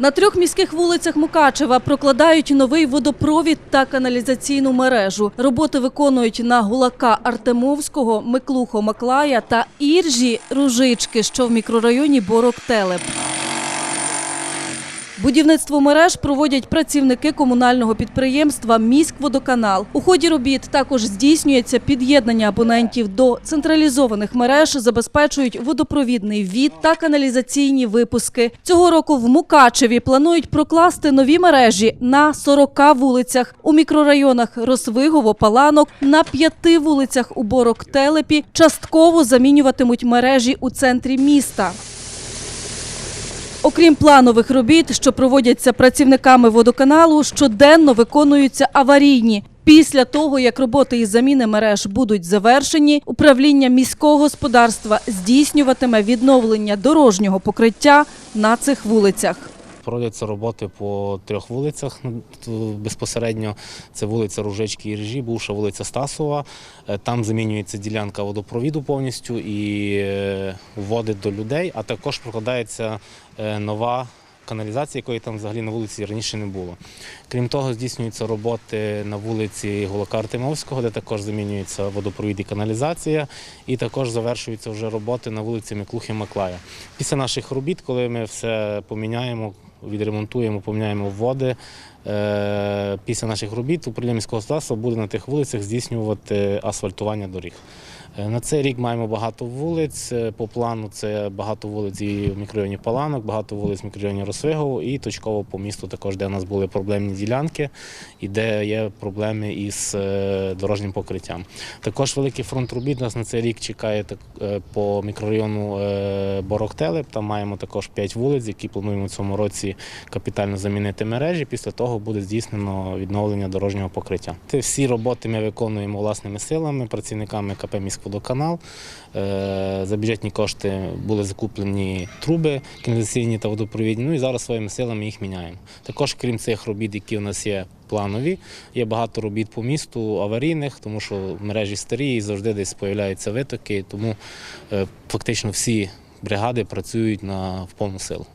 На трьох міських вулицях Мукачева прокладають новий водопровід та каналізаційну мережу. Роботи виконують на Гулака Артемовського, Миклухо Маклая та Іржі Ружички, що в мікрорайоні Борок-Телеп. Будівництво мереж проводять працівники комунального підприємства «Міськводоканал». У ході робіт також здійснюється під'єднання абонентів до централізованих мереж, забезпечують водопровідний від та каналізаційні випуски. Цього року в Мукачеві планують прокласти нові мережі на 40 вулицях у мікрорайонах Росвигово, Паланок, на п'яти вулицях у Борок-Телепі. Частково замінюватимуть мережі у центрі міста. Окрім планових робіт, що проводяться працівниками водоканалу, щоденно виконуються аварійні. Після того, як роботи із заміни мереж будуть завершені, управління міського господарства здійснюватиме відновлення дорожнього покриття на цих вулицях. Проводяться роботи по трьох вулицях. Ну, Безпосередньо це вулиця Ружички і Ріжі, бувша вулиця Стасова. Е, Там замінюється ділянка водопровіду повністю і води вводить до людей, а також прокладається е, нова каналізація, якої там взагалі на вулиці раніше не було. Крім того, здійснюються роботи на вулиці Гулака Артемовського, де також замінюється водопровід і каналізація, і також завершуються вже роботи на вулиці Миклухи Маклая. Після наших робіт, коли ми все поміняємо, відремонтуємо, поміняємо води. е, Після наших робіт управління міського господарства буде на тих вулицях здійснювати асфальтування доріг. Е, На цей рік маємо багато вулиць. Е, По плану це багато вулиць і в мікрорайоні Паланок, багато вулиць в мікрорайоні Росвигово і точково по місту також, де у нас були проблемні ділянки і де є проблеми із е, дорожнім покриттям. Також великий фронт робіт нас на цей рік чекає по мікрорайону Борок-Телеп. Там маємо також 5 вулиць, які плануємо в цьому році капітально замінити мережі. Після того буде здійснено відновлення дорожнього покриття. Всі роботи ми виконуємо власними силами, працівниками КП «Міськводоканал». Е, За бюджетні кошти були закуплені труби каналізаційні та водопровідні. Ну і зараз своїми силами їх міняємо. Також, крім цих робіт, які у нас є планові, є багато робіт по місту аварійних, тому що мережі старі і завжди десь з'являються витоки. Тому е, фактично всі бригади працюють на повну силу.